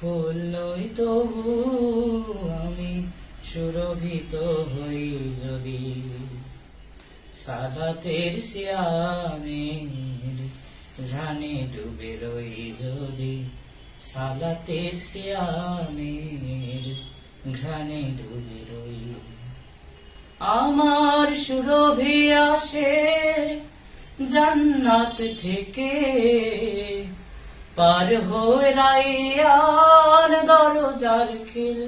ফুল নই তবু আমি সুরভিত হই যদি। সাদাতের শিয়ামের ঘ্রাণে ডুবে রই যদি। সালাতের শিয়ামের ঘ্রাণে ডুবে রই। আমার সুরভি আসে জান্নাত থেকে। পার রাইয়ান দরজার খিল।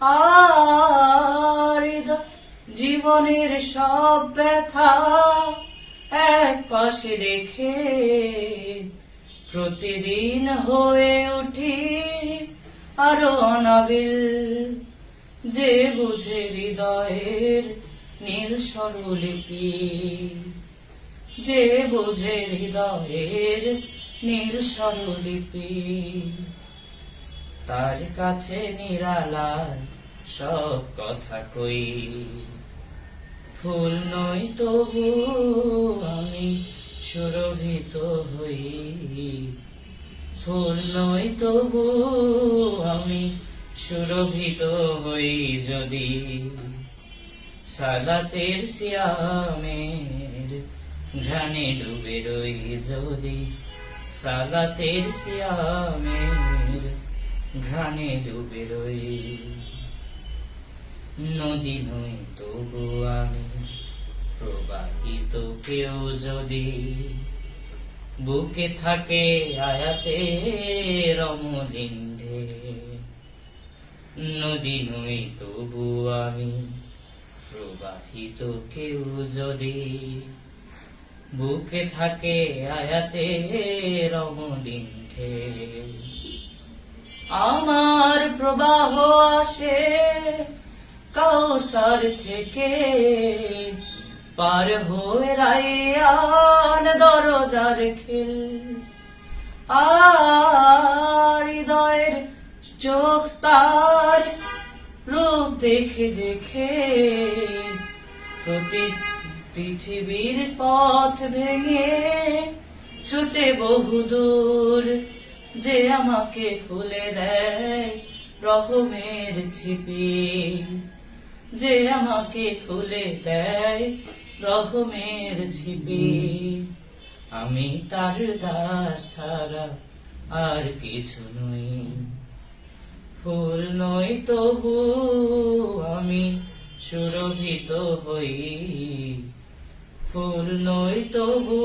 আর জীবনের সব ব্যথা এক পাশে রেখে প্রতিদিন হয়ে উঠি আরও অনাবিল। যে বুঝে হৃদয়ের নীল স্বরলিপি, যে বুঝে হৃদয়ের নীল স্বরলিপি তার কাছে নিরালার সব কথা কই। ফুল নই তবু আমি সুরভিত হই। ফুল নই তবু আমি সুরভিত হই যদি সালাতের সিয়ামের ঘ্রাণে ডুবে রই যদি সালাতের সিয়ামের ঘ্রাণে ডুবে রই। নদী নই তবু আমি প্রবাহিত কেউ যদি। বুকে থাকে আয়াতে রমলিন্ধে নদী নই তবু আমি প্রবাহিত কেউ যদি। বুকে থাকে আয়াতে রমলিন্ধে আমার প্রবাহ আসে কৌসার থেকে, পার হয়ে রাইয়ান দরজার খেল। আর হৃদয়ের চোখ তার রূপ দেখে দেখে প্রতি পৃথিবীর পথ ভেঙে ছুটে বহুদূর যে আমাকে খুলে দেয় রহমের ছিপি। যে আমাকে খুলে দেয় রহমের ছিপি। আমি তার দাস ছাড়া আর কিছু নই, ফুল নই তবু আমি সুরভিত হই। ফুল নই তবু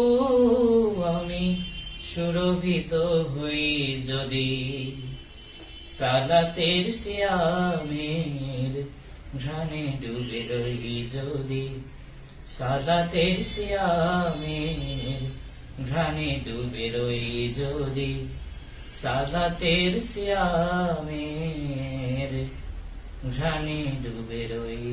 আমি সুরভিত হই যদি সালাতের শিয়ামের ঘ্রাণে ডুবে রই যদি সালাতের শিয়ামের ঘ্রাণে ডুবে রই যদি সালাতের শিয়ামের ঘ্রাণে ডুবে রই